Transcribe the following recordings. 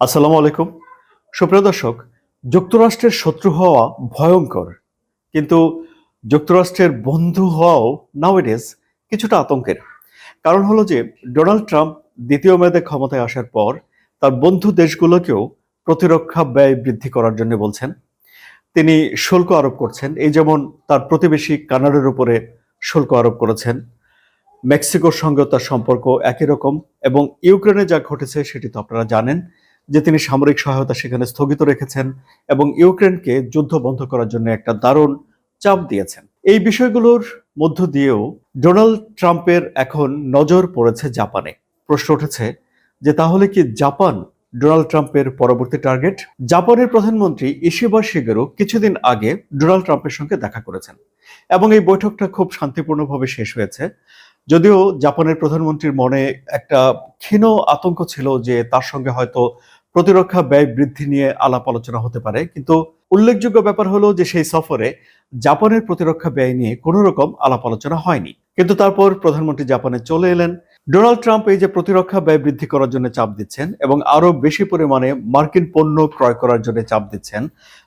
আসসালামু আলাইকুম। সুপ্রিয় দর্শক, যুক্তরাষ্ট্রের শত্রু হওয়া ভয়ঙ্কর, কিন্তু যুক্তরাষ্ট্রের বন্ধু হওয়াও নাওয়েডেজ কিছুটা আতঙ্কের। কারণ হলো যে, ডোনাল্ড ট্রাম্প দ্বিতীয় মেয়াদে ক্ষমতায় আসার পর তার বন্ধু দেশগুলোকেও প্রতিরক্ষা ব্যয় বৃদ্ধি করার জন্য বলছেন। তিনি শুল্ক আরোপ করছেন, এই যেমন তার প্রতিবেশী কানাডার উপরে শুল্ক আরোপ করেছেন। মেক্সিকোর সঙ্গে তার সম্পর্ক একই রকম এবং ইউক্রেনে যা ঘটেছে সেটি তো আপনারা জানেন যে তিনি সামরিক সহায়তা সেখানে স্থগিত রেখেছেন এবং ইউক্রেনকে যুদ্ধ বন্ধ করার জন্য একটা দারুণ চাপ দিয়েছেন। এই বিষয়গুলোর মধ্য দিয়েও ডোনাল্ড ট্রাম্পের এখন নজর পড়েছে জাপানে। প্রশ্ন উঠেছে যে তাহলে কি জাপান ডোনাল্ড ট্রাম্পের পরবর্তী টার্গেট? জাপানের প্রধানমন্ত্রী ইশিবা শিগেরো কিছুদিন আগে ডোনাল্ড ট্রাম্পের সঙ্গে দেখা করেছেন এবং এই বৈঠকটা খুব শান্তিপূর্ণভাবে শেষ হয়েছে। যদিও জাপানের প্রধানমন্ত্রীর মনে একটা ক্ষীণ আতঙ্ক ছিল যে তার সঙ্গে হয়তো প্রতিরক্ষা ব্যয় বৃদ্ধি নিয়ে আলাপ আলোচনা হতে পারে, কিন্তু উল্লেখযোগ্য ব্যাপার হলো যে সেই সফরে জাপানের প্রতিরক্ষা ব্যয় নিয়ে কোনো রকম আলাপ আলোচনা হয়নি। কিন্তু তারপর প্রধানমন্ত্রী জাপানে চলে এলেন। ডোনাল্ড ট্রাম্প এই যে প্রতিরক্ষা ব্যয় বৃদ্ধি করার জন্য চাপ দিচ্ছেন এবং আরও বেশি পরিমাণে মার্কিন পণ্য ক্রয় করার জন্য চাপ দিচ্ছেন,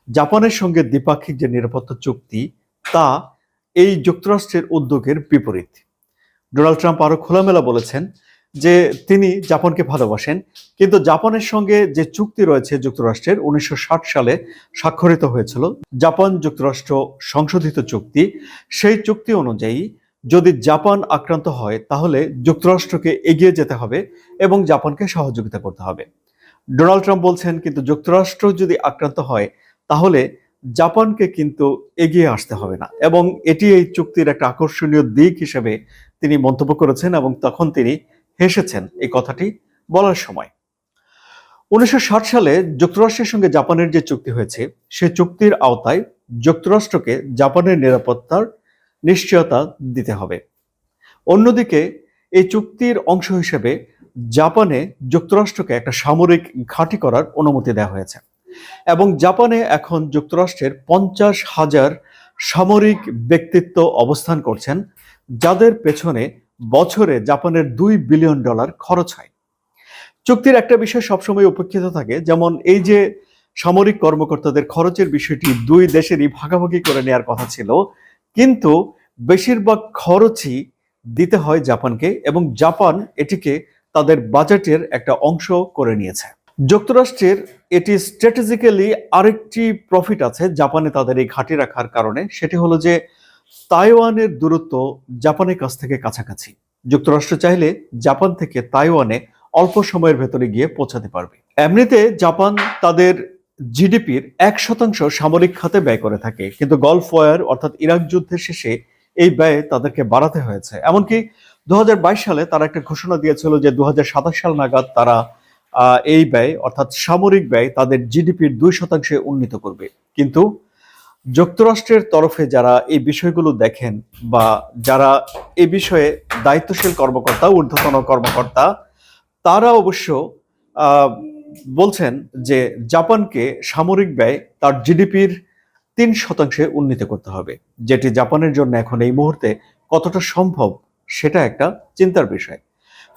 জাপানের সঙ্গে দ্বিপাক্ষিক যে নিরাপত্তা চুক্তি, তা এই যুক্তরাষ্ট্রের উদ্যোগের বিপরীত। ডোনাল্ড ট্রাম্প আরও খোলামেলা বলেছেন যে তিনি জাপানকে ভালোবাসেন, কিন্তু জাপানের সঙ্গে যে চুক্তি রয়েছে যুক্তরাষ্ট্রের উনিশশো ষাট সালে স্বাক্ষরিত হয়েছিল, জাপান যুক্তরাষ্ট্র সংশোধিত চুক্তি, সেই চুক্তি অনুযায়ী যদি জাপান আক্রান্ত হয়, তাহলে যুক্তরাষ্ট্রকে এগিয়ে যেতে হবে এবং জাপানকে সহযোগিতা করতে হবে। ডোনাল্ড ট্রাম্প বলছেন, কিন্তু যুক্তরাষ্ট্র যদি আক্রান্ত হয়, তাহলে জাপানকে কিন্তু এগিয়ে আসতে হবে না। এবং এটি এই চুক্তির একটা আকর্ষণীয় দিক হিসেবে তিনি মন্তব্য করেছেন এবং তখন তিনি হেসেছেন এই কথাটি বলার সময়। উনিশশো ষাট সালে যুক্তরাষ্ট্রের সঙ্গে জাপানের যে চুক্তি হয়েছে, সে চুক্তির আওতায় যুক্তরাষ্ট্রকে জাপানের নিরাপত্তার নিশ্চয়তা দিতে হবে। অন্যদিকে, এই চুক্তির অংশ হিসেবে জাপানে যুক্তরাষ্ট্রকে একটা সামরিক ঘাঁটি করার অনুমতি দেওয়া হয়েছে। এবং জাপানে এখন যুক্তরাষ্ট্রের পঞ্চাশ হাজার সামরিক ব্যক্তিত্ব অবস্থান করছেন, যাদের পেছনে বছরে জাপানের দুই বিলিয়ন ডলার খরচ হয়। চুক্তির একটা বিষয় সবসময় উপেক্ষিত থাকে, যেমন এই যে সামরিক কর্মকর্তাদের খরচের বিষয়টি দুই দেশেরই ভাগাভাগি করে নেওয়ার কথা ছিল, কিন্তু বেশিরভাগ খরচই দিতে হয় জাপানকে এবং জাপান এটিকে তাদের বাজেটের একটা অংশ করে নিয়েছে। যুক্তরাষ্ট্রের এটি স্ট্র্যাটেজিক্যালি আরেকটি প্রফিট আছে, জাপানে তাদের এই ঘাঁটি রাখার কারণে। সেটি হলো যে তাইওয়ানের দূরত্ব জাপানের কাছ থেকে কাছাকাছি। যুক্তরাষ্ট্র চাইলে জাপান থেকে তাইওয়ানে অল্প সময়ের ভেতরে গিয়ে পৌঁছাতে পারবে। এমনিতে জাপান তাদের জিডিপির এক শতাংশ সামরিক খাতে ব্যয় করে থাকে, কিন্তু গলফ ওয়ার অর্থাৎ ইরাক যুদ্ধের শেষে এই ব্যয় তাদেরকে বাড়াতে হয়েছে। এমনকি দু হাজার বাইশ সালে তারা একটা ঘোষণা দিয়েছিল যে দু হাজার সাতাশ সাল নাগাদ তারা এই ব্যয়, অর্থাৎ সামরিক ব্যয়, তাদের জিডিপির দুই শতাংশে উন্নীত করবে। কিন্তু যুক্তরাষ্ট্রের তরফে যারা এই বিষয়গুলো দেখেন বা যারা এ বিষয়ে দায়িত্বশীল কর্মকর্তা, ঊর্ধ্বতন কর্মকর্তা, তারা অবশ্য বলছেন যে জাপানকে সামরিক ব্যয় তার জিডিপির তিন শতাংশে উন্নীত করতে হবে। যেটি জাপানের জন্য এখন এই মুহূর্তে কতটা সম্ভব, সেটা একটা চিন্তার বিষয়।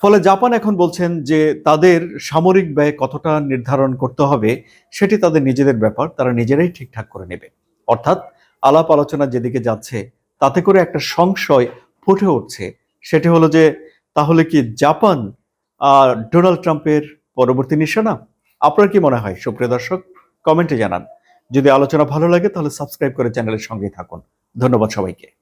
ফলে জাপান এখন বলছেন যে তাদের সামরিক ব্যয় কতটা নির্ধারণ করতে হবে সেটি তাদের নিজেদের ব্যাপার, তারা নিজেরাই ঠিকঠাক করে নেবে। অর্থাৎ আলাপ আলোচনা যেদিকে যাচ্ছে, তাতে করে একটা সংশয় ফুটে উঠছে। সেটি হলো যে, তাহলে কি জাপান আর ডোনাল্ড ট্রাম্পের পরবর্তী নিশানা? আপনার কি মনে হয়? সুপ্রিয় দর্শক, কমেন্টে জানান। যদি আলোচনা ভালো লাগে, তাহলে সাবস্ক্রাইব করে চ্যানেলের সঙ্গেই থাকুন। ধন্যবাদ সবাইকে।